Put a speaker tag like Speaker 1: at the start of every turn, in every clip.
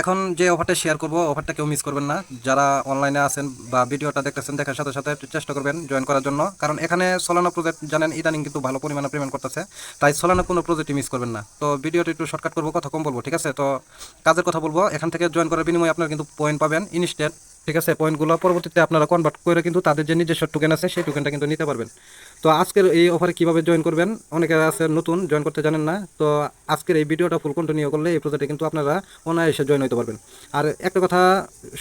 Speaker 1: এখন যে অফারটা শেয়ার করব, অফারটা কেউ মিস করবেন না। যারা অনলাইনে আছেন বা ভিডিওটা দেখতেছেন, দেখার সাথে সাথে চেষ্টা করবেন জয়েন করার জন্য। কারণ এখানে সোলানো প্রজেক্ট জানেন, ইদানিং কিন্তু ভালো পরিমাণে পেমেন্ট করতেছে। তাই সোলানো কোনো প্রজেক্টই মিস করবেন না। তো ভিডিওটা একটু শর্টকাট করব, কথা কম বলব, ঠিক আছে? তো কাজের কথা বলব, এখান থেকে জয়েন করার বিনিময়ে আপনারা কিন্তু পয়েন্ট পাবেন। ইনস্ট্যান্ট ঠিক আছে পয়েন্টগুলো পরবর্তীতে আপনারা কনভার্ট করে কিন্তু তাদের যে নিজস্ব টোকেন আছে, সেই টোকেনটা কিন্তু নিতে পারবেন। তো আজকের এই অফারে কীভাবে জয়েন করবেন? অনেকে আছে নতুন জয়েন করতে জানেন না। তো আজকের এই ভিডিওটা ফুল কন্টিনিউ করলে এই প্রজেক্টে কিন্তু আপনারা অনায়াসে জয়েন হতে পারবেন। আর একটা কথা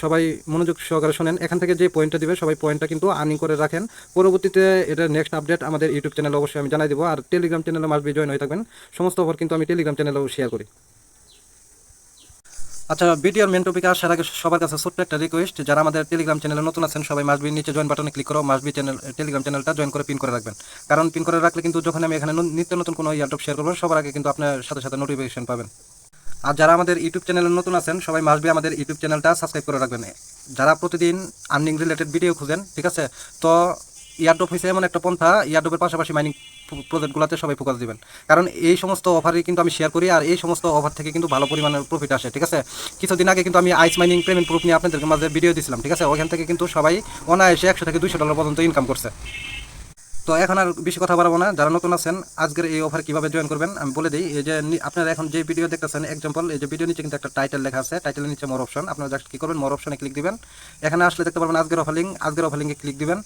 Speaker 1: সবাই মনোযোগ সহকারে শোনেন, এখান থেকে যে পয়েন্টটা দিবে, সবাই পয়েন্টটা কিন্তু আর্নিং করে রাখেন। পরবর্তীতে এটা নেক্সট আপডেট আমাদের ইউটিউব চ্যানেলে অবশ্যই আমি জানাই দেবো। আর টেলিগ্রাম চ্যানেলে মাসবি জয়েন হয়ে থাকবেন। সমস্ত অফার কিন্তু আমি টেলিগ্রাম চ্যানেলেও শেয়ার করি। আচ্ছা ভিডিওর মেন টপিকে আসার আগে সবার কাছে ছোট্ট একটা রিকোয়েস্ট যারা আমাদের টেলিগ্রাম চ্যানেলে নতুন আছেন, সবাই মাসবির নিচে জয়েন বাটনে ক্লিক করো মাসবি চ্যানেল টেলিগ্রাম চ্যানেলটা জয়েন করে পিন করে রাখবেন। কারণ পিন করে রাখলে কিন্তু যখন আমি এখানে নিত্য নতুন কোনো ইয়ারটপ শেয়ার করব, সবার আগে কিন্তু আপনার সাথে সাথে নোটিফিকেশন পাবেন। আর যারা আমাদের ইউটিউব চ্যানেলে নতুন আছেন, সবাই মাসবি আমাদের ইউটিউব চ্যানেলটা সাবস্ক্রাইব করে রাখবেন। যারা প্রতিদিন আর্নিং রিলেটেড ভিডিও খুঁজেন, ঠিক আছে? তো ইয়ারডপ হয়েছে এমন একটা পন্থা ইয়ারডপের পাশাপাশি মাইনিং প্রজেক্টগুলোতে সবাই ফোকাস দিবেন। কারণ এই সমস্ত অফারই কিন্তু আমি শেয়ার করি, আর এই সমস্ত অফার থেকে কিন্তু ভালো পরিমাণের প্রফিট আসে, ঠিক আছে? কিছুদিন আগে কিন্তু আমি আইস মাইনিং পেমেন্ট প্রুফ নিয়ে আপনাদের মাঝে ভিডিও দিয়েছিলাম ঠিক আছে? ওখান থেকে কিন্তু সবাই অনায়াসে একশো থেকে দুইশো ডলার পর্যন্ত ইনকাম করছে। তো এখন আর বেশি কথা বাড়াবো না। যারা নতুন আছেন, আজকের এই অফার কীভাবে জয়েন করবেন, আমি বলে দিই, এই যে আপনারা এখন যে ভিডিও দেখতেছেন এক্সাম্পল এই যে ভিডিও নিচে কিন্তু একটা টাইটেল লেখা আছে টাইটেলের নিচে মোর অপশন আপনারা জাস্ট কি করবেন মোর অপশনে ক্লিক দিবেন। এখানে আসলে দেখতে পারবেন আজকের অফার লিঙ্ক আজকের অফার লিঙ্কে ক্লিক দিবেন।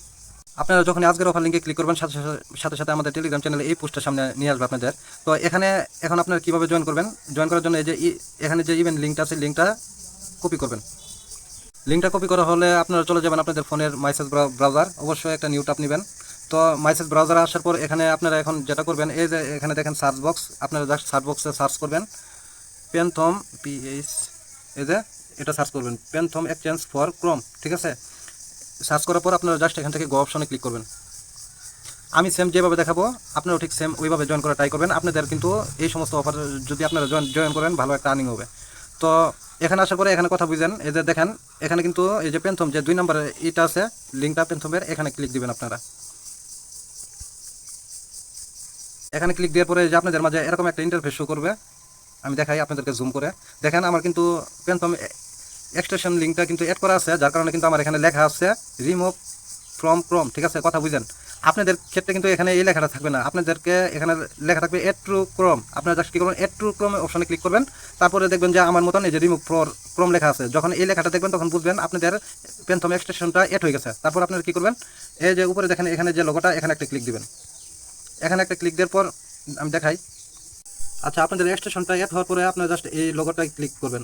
Speaker 1: আপনারা যখন আজকের অফার লিঙ্কে ক্লিক করবেন, সাথে সাথে- সাথে সাথে আমাদের টেলিগ্রাম চ্যানেলে এই পোস্টের সামনে নিয়ে আসবে আপনাদের। তো এখানে, এখন আপনারা কীভাবে জয়েন করবেন? জয়েন করার জন্য এই যে এখানে যে ইভেন্ট লিঙ্কটা আছে লিঙ্কটা কপি করবেন। লিঙ্কটা কপি করা হলে আপনারা চলে যাবেন আপনাদের ফোনের মাইসেজ ব্রাউজার অবশ্যই একটা নিউ ট্যাব নেবেন। তো মাইসেজ ব্রাউজারে আসার পর এখানে আপনারা এখন যেটা করবেন, এই যে এখানে দেখেন সার্চ বক্স আপনারা জাস্ট সার্চ বক্সে সার্চ করবেন। পেনথম পিএইচ এই যে, এটা সার্চ করবেন। পেনথম এক্সচেঞ্জ ফর ক্রোম ঠিক আছে? সার্চ করার পর আপনারা জাস্ট এখান থেকে গো অপশনে ক্লিক করবেন। আমি সেম যেভাবে দেখাবো, আপনারাও ঠিক সেম ওইভাবে জয়েন করা ট্রাই করবেন। আপনাদের কিন্তু এই সমস্ত অফার যদি আপনারা জয়েন জয়েন করেন, ভালো একটা আর্নিং হবে। তো এখানে আসার পরে এখানে কথা বুঝেন। এই যে দেখেন, এখানে কিন্তু এই যে পেনথম যে দুই নম্বরে এটা আছে লিঙ্কটা পেনথমের এখানে ক্লিক দিবেন আপনারা। এখানে ক্লিক দেওয়ার পরে যে আপনাদের মাঝে এরকম একটা ইন্টারফেস শো করবে। আমি দেখাই আপনাদেরকে জুম করে। দেখেন, আমার কিন্তু পেনথম এক্সটেনশন লিঙ্কটা কিন্তু অ্যাড করা আছে, যার কারণে কিন্তু আমার এখানে লেখা আছে রিমুভ ফ্রম ক্রম ঠিক আছে? কথা বুঝেন। আপনাদের ক্ষেত্রে কিন্তু এখানে এই লেখাটা থাকবে না। আপনাদেরকে এখানে লেখা থাকবে এড ট্রু ক্রম আপনারা জাস্ট কী করবেন এড ট্রু ক্রম অপশানে ক্লিক করবেন। তারপরে দেখবেন যে আমার মতন এই যে রিমুভ ফর ক্রম লেখা আছে। যখন এই লেখাটা দেখবেন, তখন বুঝবেন আপনাদের পেনথম এক্সটেনশনটা এড হয়ে গেছে। তারপর আপনারা কী করবেন, এই যে উপরে দেখেন, এখানে যে লোগোটা এখানে একটা ক্লিক দিবেন। এখানে একটা ক্লিক দেওয়ার পর, আমি দেখাই। আচ্ছা আপনাদের এক্সটেনশনটা অ্যাড হওয়ার পরে আপনারা জাস্ট এই লোগোটায় ক্লিক করবেন।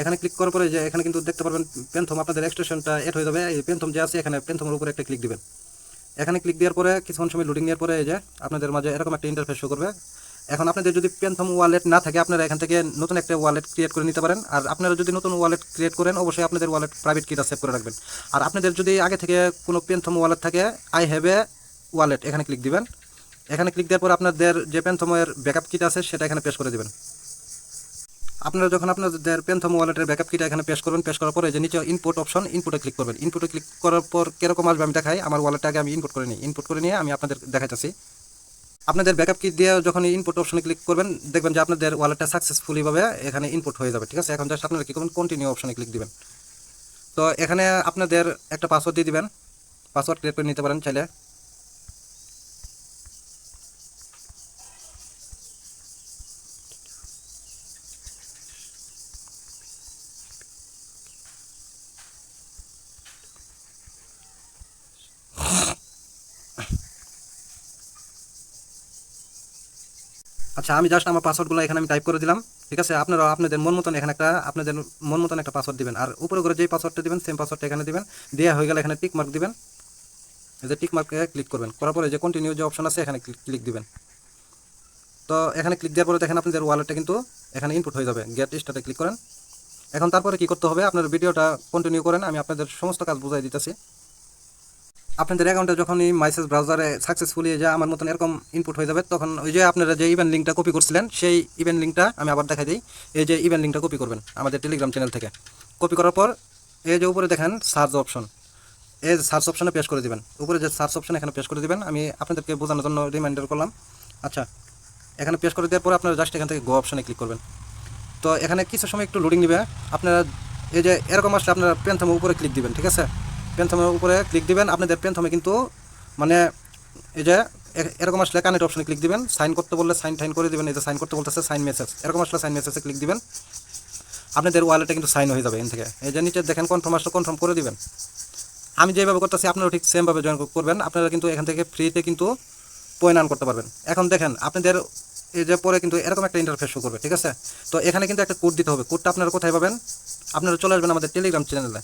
Speaker 1: এখানে ক্লিক করার পরে যে এখানে কিন্তু দেখতে পারবেন পেনথম আপনাদের এক্সটেনশনটা অ্যাড হয়ে যাবে। এই পেনথম যে আছে, এখানে পেনথমের উপরে একটা ক্লিক দিবেন। এখানে ক্লিক দেওয়ার পরে কিছুক্ষণ সময় লোডিং দেওয়ার পরে এই যে আপনাদের মাঝে এরকম একটা ইন্টারফেস শো করবে। এখন আপনাদের যদি পেনথম ওয়ালেট না থাকে, আপনারা এখান থেকে নতুন একটা ওয়ালেট ক্রিয়েট করে নিতে পারেন। আর আপনারা যদি নতুন ওয়ালেট ক্রিয়েট করেন, অবশ্যই আপনাদের ওয়ালেট প্রাইভেট কিটা সেভ করে রাখবেন। আর আপনাদের যদি আগে থেকে কোনো পেনথম ওয়ালেট থাকে আই হ্যাভ এ ওয়ালেট এখানে ক্লিক দিবেন। এখানে ক্লিক দেওয়ার পর আপনাদের যে পেনথমের ব্যাকআপ কিট আছে, সেটা এখানে পেশ করে দিবেন। আপনারা যখন আপনাদের পেনথম ওয়ালেটের ব্যাকআপ কিটা এখানে পেশ করবেন পেশ করার পরে যে নিচে ইনপুট অপশন ইনপুটে ক্লিক করবেন। ইনপুটে ক্লিক করার পর কীরকম আসবে আমি দেখাই। আমার ওয়ালেটটা আগে আমি ইনপুট করে নিই। ইনপুট করে নিয়ে আমি আপনাদের দেখাইতেছি। আপনাদের ব্যাকআপ কিট দিয়ে যখন ইনপুট অপশনে ক্লিক করবেন, দেখবেন যে আপনাদের ওয়ালেটটা সাকসেসফুলিভাবে এখানে ইনপুট হয়ে যাবে, ঠিক আছে? এখন জাস্ট আপনারা কী করবেন? কন্টিনিউ অপশনে ক্লিক দিবেন। তো এখানে আপনাদের একটা পাসওয়ার্ড দিয়ে দিবেন। পাসওয়ার্ড ক্রিয়েট করে নিতে পারেন চাইলে। আচ্ছা আমি জাস্ট আমার পাসওয়ার্ডগুলো এখানে আমি টাইপ করে দিলাম, ঠিক আছে? আপনারা আপনাদের মন মতন এখানে একটা, আপনাদের মন মতন একটা পাসওয়ার্ড দিবেন। আর উপরে করে যে পাসওয়ার্ডটা দিবেন সেম পাসওয়ার্ডটা এখানে দিবেন। দেওয়া হয়ে গেলে এখানে টিক মার্ক দিবেন। যে টিক মার্কে ক্লিক করবেন। করার পরে যে কন্টিনিউ যে অপশন আছে, এখানে ক্লিক দিবেন। তো এখানে ক্লিক দেওয়ার পরে দেখেন আপনাদের ওয়ালেটটা কিন্তু এখানে ইনপুট হয়ে যাবে। গেট স্টার্টে ক্লিক করেন। এখন তারপরে কি করতে হবে? আপনার ভিডিওটা কন্টিনিউ করেন, আমি আপনাদের সমস্ত কাজ বুঝাই দিতেছি। আপনাদের অ্যাকাউন্টে যখনই মাইসেজ ব্রাউজারে সাকসেসফুলি যে আমার মতন এরকম ইনপুট হয়ে যাবে, তখন ওই যে আপনারা যে ইভেন্ট লিঙ্কটা কপি করছিলেন, সেই ইভেন্ট লিঙ্কটা আমি আবার দেখাই দিই। এই যে ইভেন্ট লিঙ্কটা কপি করবেন আমাদের টেলিগ্রাম চ্যানেল থেকে। কপি করার পর এই যে উপরে দেখেন সার্চ অপশন এই সার্চ অপশনে পেশ করে দিবেন। উপরে যে সার্চ অপশন এখানে পেশ করে দিবেন। আমি আপনাদেরকে বোঝানোর জন্য রিমাইন্ডার করলাম। আচ্ছা এখানে পেশ করে দেওয়ার পর আপনারা জাস্ট এখান থেকে গো অপশনে ক্লিক করবেন। তো এখানে কিছু সময় একটু লোডিং নেবে। আপনারা এই যে এরকম আসলে আপনারা পেনথমের উপরে ক্লিক দিবেন, ঠিক আছে? পেনথমের উপরে ক্লিক দিবেন। আপনাদের পেনথমে কিন্তু মানে এই যে এরকম আসলে কানেক্ট অপশনে ক্লিক দিবেন। সাইন করতে বললে সাইন টাইন করে দিবেন। এই যে সাইন করতে বলতেছে সাইন মেসেজ এরকম আসলে সাইন মেসেজে ক্লিক দিবেন। আপনাদের ওয়ালেটে কিন্তু সাইন হয়ে যাবে এখান থেকে। এই যে নিচে দেখেন কনফার্ম আসলে কনফার্ম করে দিবেন। আমি যেভাবে করতেছি, আপনারাও ঠিক সেমভাবে জয়েন করবেন। আপনারা কিন্তু এখান থেকে ফ্রিতে কিন্তু পয়েন্ট আর্ন করতে পারবেন। এখন দেখেন, আপনাদের এই যে পরে কিন্তু এরকম একটা ইন্টারফেস শো করবে, ঠিক আছে? তো এখানে কিন্তু একটা কোড দিতে হবে। কোডটা আপনারা কোথায় পাবেন? আপনারা চলে আসবেন আমাদের টেলিগ্রাম চ্যানেলে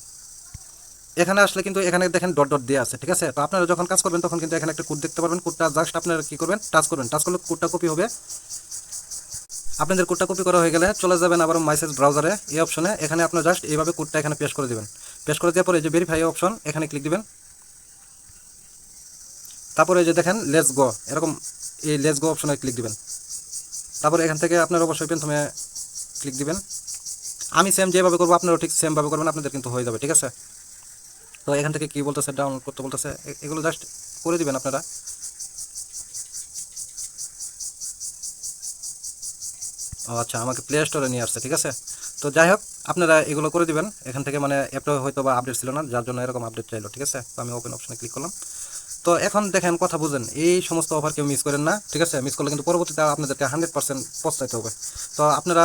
Speaker 1: এখানে আসলে কিন্তু এখানে দেখেন ডট ডট দিয়ে আছে, ঠিক আছে? তো আপনারা যখন কাজ করবেন, তখন কিন্তু এখানে একটা কোড দেখতে পারবেন। কোডটা জাস্ট আপনারা কি করবেন? টাচ করবেন। টাচ করলে কোডটা কপি হবে। আপনাদের কোডটা কপি করা হয়ে গেলে চলে যাবেন আবার মাইসেজ ব্রাউজারে এই অপশনে এখানে আপনার জাস্ট এইভাবে কোডটা এখানে পেশ করে দিবেন। পেশ করে দেওয়ার পরে যে ভেরিফাই অপশন এখানে ক্লিক দিবেন। তারপরে যে দেখেন লেস গো এরকম এই লেস গো অপশনে ক্লিক দিবেন। তারপরে এখান থেকে আপনার অবশ্যই প্রথমে ক্লিক দিবেন। আমি সেম যেভাবে করব, আপনারাও ঠিক সেমভাবে করবেন, আপনাদের কিন্তু হয়ে যাবে, ঠিক আছে? তো এখান থেকে কি বলতেছে ডাউনলোড করতে বলতেছে এগুলো জাস্ট করে দিবেন আপনারা। ও আচ্ছা আমাকে প্লে স্টোরে নিয়ে আসছে, ঠিক আছে? তো যাই হোক, আপনারা এগুলো করে দিবেন। এখান থেকে মানে অ্যাপটা হয়তো বা আপডেট ছিল না, যার জন্য এরকম আপডেট চাইলো, ঠিক আছে? তো আমি ওপেন অপশনে ক্লিক করলাম। তো এখন দেখেন, কথা বুঝেন, এই সমস্ত অফার কেউ মিস করেন না, ঠিক আছে? মিস করলে কিন্তু পরবর্তীতে আপনাদেরকে হান্ড্রেড পার্সেন্ট পস্তাইতে হবে। তো আপনারা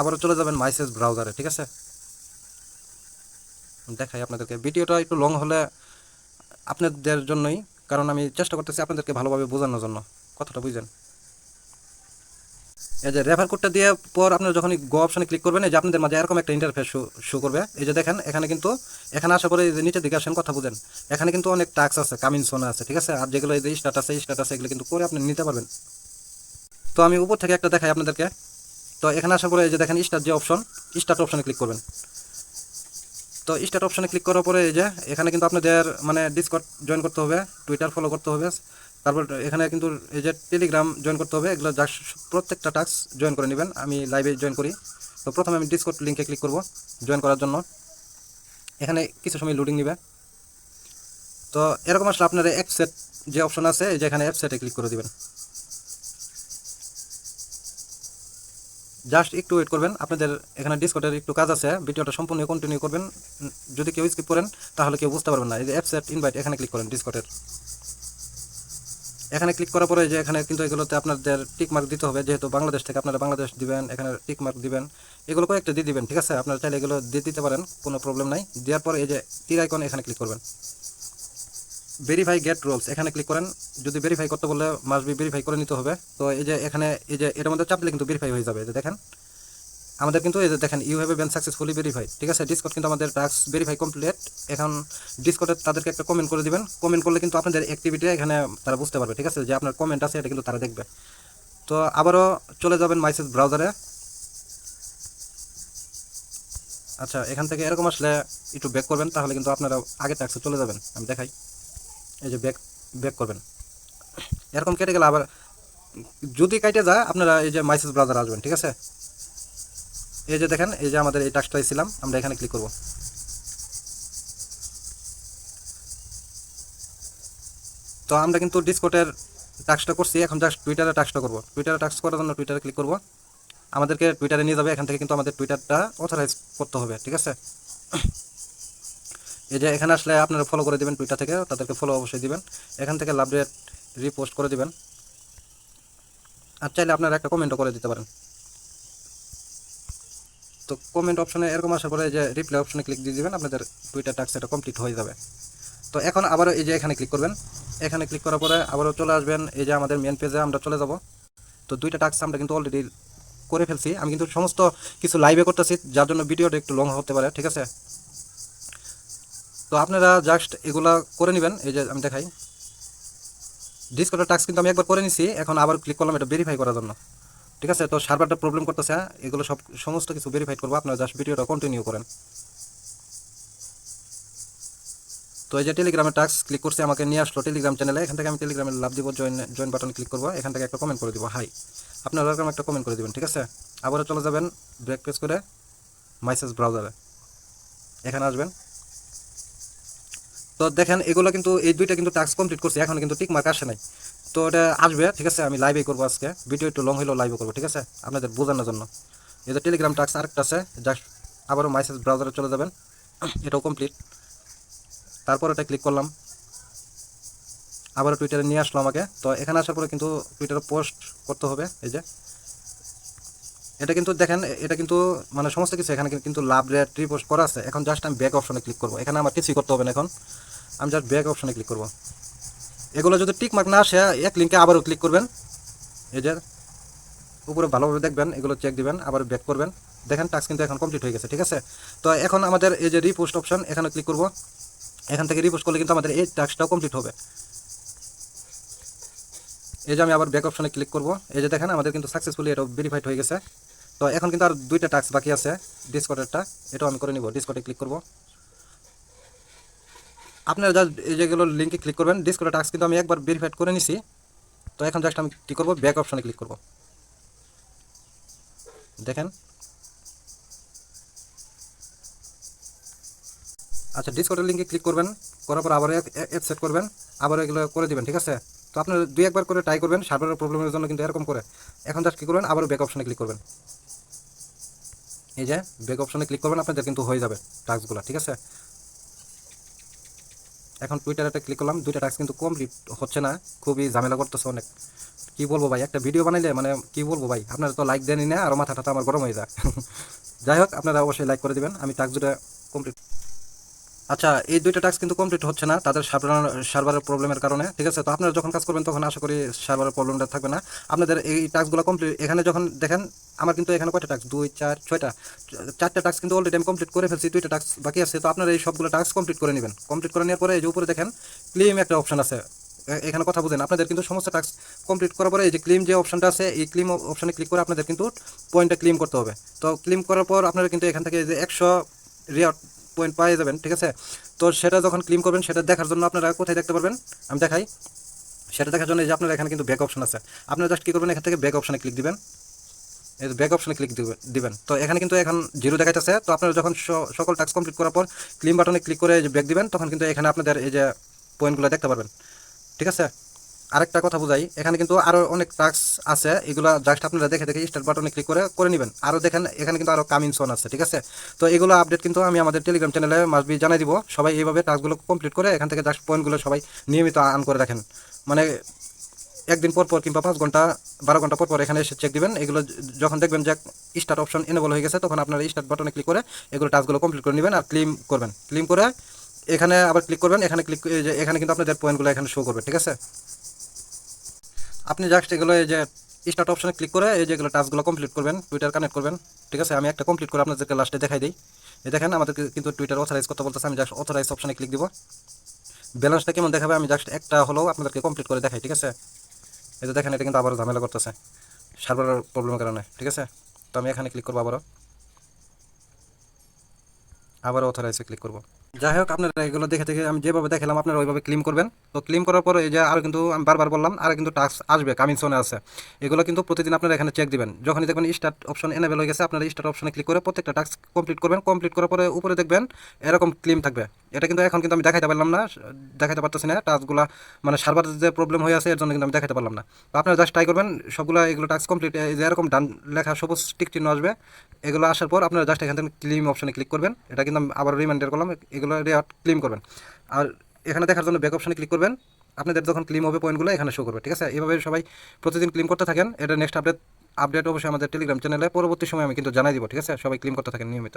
Speaker 1: আবারও চলে যাবেন মাইসেজ ব্রাউজারে ঠিক আছে? দেখাই আপনাদেরকে। ভিডিওটা একটু লং হলে আপনাদের জন্যই, কারণ আমি চেষ্টা করতেছি আপনাদেরকে ভালোভাবে বোঝানোর জন্য। কথাটা বুঝছেন? এই যে রেফার কোডটা দিয়ে পর আপনারা যখন গো অপশনে ক্লিক করবেন, এই যে আপনাদের মাঝে এরকম একটা ইন্টারফেস শো করবে। এই যে দেখেন, এখানে কিন্তু, এখানে আসার পরে যে নিচের দিকে আসেন, কথা বুঝেন। এখানে কিন্তু অনেক টাক্স আছে কামিং সোনা আছে, ঠিক আছে? আর যেগুলো এই যে স্টার্ট আছে স্টার্ট আছে, এগুলো কিন্তু করে আপনি নিতে পারবেন। তো আমি উপর থেকে একটা দেখাই আপনাদেরকে। তো এখানে আসার পরে এই যে দেখেন স্টার্ট যে অপশন স্টার্ট অপশনে ক্লিক করবেন। তো স্টার্ট অপশনে ক্লিক করার পরে এই যে, এখানে কিন্তু আপনাদের মানে ডিসকট জয়েন করতে হবে টুইটার ফলো করতে হবে, তারপর এখানে কিন্তু এই যে টেলিগ্রাম জয়েন করতে হবে, এগুলো প্রত্যেকটা টাস্ক জয়েন করে নেবেন, আমি লাইভে জয়েন করি। তো প্রথমে আমি ডিসকট লিঙ্কে ক্লিক করব জয়েন করার জন্য। এখানে কিছু সময় লোডিং নেবে। তো এরকম আসলে আপনার অ্যাপসেট যে অপশন আছে, এই যে এখানে অ্যাপসেটে ক্লিক করে দিবেন। জাস্ট একটু ওয়েট করবেন। আপনাদের এখানে ডিসকটের একটু কাজ আছে। ভিডিওটা সম্পূর্ণ কন্টিনিউ করবেন। যদি কেউ স্কিপ করেন, তাহলে কেউ বুঝতে পারবেন না। এই যে অ্যাপসেট ইনভাইট এখানে ক্লিক করেন ডিসকটের এখানে ক্লিক করার পরে যে এখানে কিন্তু এগুলোতে আপনাদের টিক মার্ক দিতে হবে। যেহেতু বাংলাদেশ থেকে আপনারা বাংলাদেশ দিবেন, এখানে টিক মার্ক দিবেন। এগুলো কয়েকটা দিয়ে দিবেন, ঠিক আছে? আপনারা চাইলে এগুলো দিয়ে দিতে পারেন, কোনো প্রবলেম নাই। দেওয়ার পর এই যে তীর আইকন এখানে ক্লিক করবেন। ভেরিফাই গেট রোলস এখানে ক্লিক করেন, যদি ভেরিফাই করতে বললে বি ভেরিফাই করে নিতে হবে। তো এই যে এখানে, এই যে এটার মধ্যে চাপলে কিন্তু ভেরিফাই হয়ে যাবে, এই যে দেখেন। আমাদের কিন্তু এই যে দেখেন you have been successfully verify ঠিক আছে? ডিসকট কিন্তু আমাদের টাস্ক ভেরিফাই কমপ্লিট এখন ডিসকটে তাদেরকে একটা কমেন্ট করে দিবেন। কমেন্ট করলে কিন্তু আপনাদের অ্যাক্টিভিটি এখানে তারা বুঝতে পারবে, ঠিক আছে? যে আপনার কমেন্ট আছে, এটা কিন্তু তারা দেখবে। তো আবারও চলে যাবেন মাইসেজ ব্রাউজারে আচ্ছা এখান থেকে এরকম আসলে একটু ব্যাক করবেন, তাহলে কিন্তু আপনারা আগে ট্যাক্সে চলে যাবেন। আমি দেখাই। এই যে ব্যাক ব্যাক করবেন। এরকম কেটে গেলে আবার যদি কাইটে যায়, আপনারা এই যে মাইসেজ ব্রাউজার আসবেন, ঠিক আছে? এই যে দেখেন, এই যে আমাদের এই টাস্কটাই ছিলাম আমরা এখানে ক্লিক করব। তো আমরা কিন্তু ডিসকোটের টাস্কটা করছি, এখন জাস্ট টুইটারে টাস্কটা করব। টুইটারে টাস্ক করার জন্য টুইটারে ক্লিক করব। আমাদেরকে টুইটারে নিয়ে যাবে, এখান থেকে কিন্তু আমাদের টুইটারটা অথরাইজ করতে হবে, ঠিক আছে? এই যে এখানে আসলে আপনারা ফলো করে দিবেন টুইটার থেকে, তাদেরকে ফলো অবশ্যই দিবেন। এখান থেকে লাভ রেট রিপোস্ট করে দিবেন। আর চাইলে আপনারা একটা কমেন্টও করে দিতে পারেন। তো কমেন্ট অপশনে এরকম আসার পরে যে রিপ্লাই অপশনে ক্লিক দিয়ে দিবেন, আপনাদের টুইটার টাস্ক এটা কমপ্লিট হয়ে যাবে। তো এখন আবারও এই যে এখানে ক্লিক করবেন। এখানে ক্লিক করার পরে আবারও চলে আসবেন, এই যে আমাদের মেন পেজে আমরা চলে যাব। তো দুইটা টাস্ক আমরা কিন্তু অলরেডি করে ফেলছি। আমি কিন্তু সমস্ত কিছু লাইভে করতেছি, যার জন্য ভিডিওটা একটু লং হতে পারে, ঠিক আছে? তো আপনারা জাস্ট এগুলা করে নেবেন। এই যে আমি দেখাই। ডিসকোডের টাস্ক কিন্তু আমি একবার করে নিছি, এখন আবার ক্লিক করলাম এটা ভেরিফাই করার জন্য। ঠিক আছে? তো সার্ভারটা প্রবলেম করতেছে হ্যাঁ? এগুলো সব সমস্ত কিছু ভেরিফাই করব। আপনারা জাস্ট ভিডিওটা কন্টিনিউ করেন। তো এই যে টেলিগ্রামের টাস্ক ক্লিক করছে, আমাকে নিয়ে আসলো টেলিগ্রাম চ্যানেলে এখান থেকে আমি টেলিগ্রামে লাভ দিব জয়েন জয়েন বাটন ক্লিক করব। এখান থেকে একটা কমেন্ট করে দিব হাই আপনারা এরকম একটা কমেন্ট করে দেবেন, ঠিক আছে? আবারও চলে যাবেন ব্রেক প্রেস করে মাইসেজ ব্রাউজারে এখানে আসবেন। তো দেখেন, এগুলো কিন্তু এই দুইটা কিন্তু টাস্ক কমপ্লিট করছি, এখন কিন্তু টিক মার্ক আসে নাই। তো এটা আসবে, ঠিক আছে, আমি লাইভে করব আজকে। ভিডিও একটু লং হলেও লাইভে করব, ঠিক আছে, আপনাদের বোঝানোর জন্য। এই টেলিগ্রাম টাস্ক আরেকটা আছে জাস্ট আবারও মাইসেজ ব্রাউজারে চলে যাবেন, এটাও কমপ্লিট তারপর এটা ক্লিক করলাম। আবারও টুইটারে নিয়ে আসলো আমাকে। তো এখানে আসার পরে কিন্তু টুইটারে পোস্ট করতে হবে, এই যে। এটা কিন্তু দেখেন, এটা কিন্তু মানে সমস্ত কিছু এখানে কিন্তু লাভ রেট রিপোস্ট করা আছে। এখন জাস্ট আমি ব্যাক অপশনে ক্লিক করব। এখানে আমার কিছুই করতে হবে না এখন। আমি জাস্ট ব্যাক অপশনে ক্লিক করব। এগুলো যদি টিক মার্ক না আসে, এক লিঙ্কে আবারও ক্লিক করবেন। এই যে, উপরে ভালোভাবে দেখবেন, এগুলো চেক দিবেন আবার ব্যাক করবেন। দেখেন টাস্ক কিন্তু এখন কমপ্লিট হয়ে গেছে, ঠিক আছে? তো এখন আমাদের এই যে রিপোস্ট অপশন এখানে ক্লিক করব। এখান থেকে রিপোস্ট করলে কিন্তু আমাদের এই টাস্কটাও কমপ্লিট হবে। এই যে আমি আবার ব্যাক অপশনে ক্লিক করব। এই যে দেখেন, আমাদের কিন্তু সাকসেসফুলি এটা ভেরিফাইড হয়ে গেছে। তো এখন কিন্তু আর দুইটা টাস্ক বাকি আছে ডিসকটেরটা এটাও আমি করে নিব ডিসকটে ক্লিক করব। আপনারা যা এই যেগুলো লিঙ্কে ক্লিক করবেন ডিসকটে টাস্ক কিন্তু আমি একবার ভেরিফাইড করে নিছি। তো এখন জাস্ট আমি কী করব? ব্যাক অপশনে ক্লিক করব। দেখেন। আচ্ছা ডিসকটের লিঙ্কে ক্লিক করবেন, করার পর আবার অ্যাপ সেট করবেন, আবার এগুলো করে দিবেন, ঠিক আছে? তো আপনার দুই একবার করে ট্রাই করবেন সার্ভারের প্রবলেমের জন্য কিন্তু এরকম করে। এখন জাস্ট কী করবেন? আবার ব্যাক অপশনে ক্লিক করবেন। এই যে অপশনে ক্লিক করবেন, আপনাদের কিন্তু হয়ে যাবে টাস্কগুলো ঠিক আছে? এখন টুইটারে ক্লিক করলাম, দুইটা টাস্ক কিন্তু কমপ্লিট হচ্ছে না, খুবই ঝামেলা করতেছে অনেক। কি বলব ভাই, একটা ভিডিও বানাইলে মানে কি বলব ভাই, আপনারা তো লাইক দেনই না, আর মাথাটা আমার গরম হয়ে যায়। যাই হোক, আপনারা অবশ্যই লাইক করে দেবেন, আমি টাস্ক দুটা কমপ্লিট আচ্ছা এই দুইটা টাস্ক কিন্তু কমপ্লিট হচ্ছে না, তাদের সার্ভার, সার্ভারের প্রবলেমের কারণে, ঠিক আছে? তো আপনারা যখন কাজ করবেন, তখন আশা করি সার্ভারের প্রবলেমটা থাকবে না। আপনাদের এই টাস্কগুলো কমপ্লিট এখানে যখন দেখেন, আমার কিন্তু এখানে কয়টা টাস্ক দুই, চার, ছয়টা। চারটা টাস্ক কিন্তু অলরেডি আমি কমপ্লিট করে ফেলছি, দুইটা টাস্ক বাকি আছে। তো আপনারা এই সবগুলো টাস্ক কমপ্লিট করে নেবেন। কমপ্লিট করে নেওয়ার পরে এই যে উপরে দেখেন ক্লেম একটা অপশন আছে। এখানে কথা বুঝেন আপনাদের কিন্তু সমস্ত টাস্ক কমপ্লিট করার পরে এই যে ক্লেম যে অপশনটা আছে, এই ক্লেম অপশনে ক্লিক করে আপনাদের কিন্তু পয়েন্টটা ক্লেম করতে হবে। তো ক্লেম করার পর আপনারা কিন্তু এখান থেকে যে একশো রিয়ার পয়েন্ট পাই যাবেন, ঠিক আছে? তো সেটা যখন ক্লিম করবেন, সেটা দেখার জন্য আপনারা কোথায় দেখতে পারবেন? আমি দেখাই। সেটা দেখার জন্য যে আপনারা এখানে কিন্তু ব্যাক অপশন আছে। আপনারা জাস্ট কী করবেন, এখান থেকে ব্যাক অপশনে ক্লিক দিবেন। এই ব্যাক অপশনে ক্লিক দিবেন। তো এখানে কিন্তু এখন জিরো দেখাইতেছে। তো আপনারা যখন সকল টাস্ক কমপ্লিট করার পর ক্লিম বাটনে ক্লিক করে ব্যাক দিবেন, তখন কিন্তু এখানে আপনাদের এই যে পয়েন্টগুলো দেখতে পারবেন। ঠিক আছে? আরেকটা কথা বুঝাই। এখানে কিন্তু আরও অনেক টাস্ক আছে, এগুলো জাস্ট আপনারা দেখে দেখে স্টার্ট বাটনে ক্লিক করে করে নেবেন। আরও দেখেন, এখানে কিন্তু আরও কামিং সোন আছে, ঠিক আছে? তো এগুলো আপডেট কিন্তু আমি আমাদের টেলিগ্রাম চ্যানেলে মাসবি জানাই দিব। সবাই এইভাবে টাস্কগুলো কমপ্লিট করে এখান থেকে জাস্ট পয়েন্টগুলো সবাই নিয়মিত আন করে রাখেন। মানে একদিন পর পর কিংবা পাঁচ ঘণ্টা, বারো ঘণ্টা পর পর এখানে এসে চেক দিবেন। এগুলো যখন দেখবেন যে স্টার্ট অপশন এনেবল হয়ে গেছে, তখন আপনারা স্টার্ট বাটনে ক্লিক করে এগুলো টাস্কগুলো কমপ্লিট করে নেবেন আর ক্লিম করবেন। ক্লিম করে এখানে আবার ক্লিক করবেন। এখানে ক্লিক এখানে কিন্তু আপনাদের পয়েন্টগুলো এখানে শো করবে, ঠিক আছে? আপনি জাস্ট এগুলো এই যে স্টার্ট অপশনে ক্লিক করে এই যেগুলো টাস্কগুলো কমপ্লিট করবেন টুইটার কানেক্ট করবেন, ঠিক আছে? আমি একটা কমপ্লিট করে আপনাদেরকে লাস্টে দেখাই দিই। এই দেখেন, আমাদেরকে কিন্তু টুইটার অথরাইজ করতে বলতেছে, আমি জাস্ট অথরাইজ অপশনে ক্লিক দিব। ব্যালেন্সটা কেমন দেখাবে? আমি জাস্ট একটা হলেও আপনাদেরকে কমপ্লিট করে দেখাই, ঠিক আছে? এই যে দেখেন, এটা কিন্তু আবারও ঝামেলা করতেছে সার্ভারের প্রবলেমের কারণে, ঠিক আছে? তো আমি এখানে ক্লিক করব আবারও। আবারও অথরাইজে ক্লিক করব। যাই হোক, আপনারা এগুলো দেখে দেখে আমি যেভাবে দেখালাম, আপনারা ওইভাবে ক্লিম করবেন। তো ক্লিম করার পরে এই যে আর কিন্তু আমি বারবার বললাম, আর কিন্তু টাস্ক আসবে কামিং সোনে আছে। এগুলো কিন্তু প্রতিদিন আপনারা এখানে চেক দিবেন। যখনই দেখবেন স্টার্ট অপশন এনেবেল হয়ে গেছে, আপনারা স্টার্ট অপশনে ক্লিক করে প্রত্যেকটা টাস্ক কমপ্লিট করবেন। কমপ্লিট করার পরে উপরে দেখবেন এরকম ক্লিম থাকবে। এটা কিন্তু এখন কিন্তু আমি দেখাইতে পারলাম না, দেখাইতে পারতেছি না টাস্কগুলো মানে সার্ভার যে প্রবলেম হয়ে আছে, এর জন্য কিন্তু আমি দেখাতে পারলাম না। তো আপনারা জাস্ট ট্রাই করবেন, সবগুলো এগুলো টাস্ক কমপ্লিট এরকম ডান লেখা সবুজ টিক চিহ্ন আসবে, এগুলো আসার পর আপনারা জাস্ট এখান থেকে ক্লিম অপশনে ক্লিক করবেন। এটা কিন্তু আমি আবার রিমাইন্ডার করলাম এগুলো ক্লিম করবেন। আর এখানে দেখার জন্য ব্যাক অপশানে ক্লিক করবেন। আপনাদের যখন ক্লিম হবে পয়েন্টগুলো এখানে শো করবে, ঠিক আছে? এভাবে সবাই প্রতিদিন ক্লিম করতে থাকেন। এটা নেক্সট আপডেট আপডেট অবশ্যই আমাদের টেলিগ্রাম চ্যানেলে পরবর্তী সময় আমি কিন্তু জানাই দিব, ঠিক আছে? সবাই ক্লিম করতে থাকেন নিয়মিত।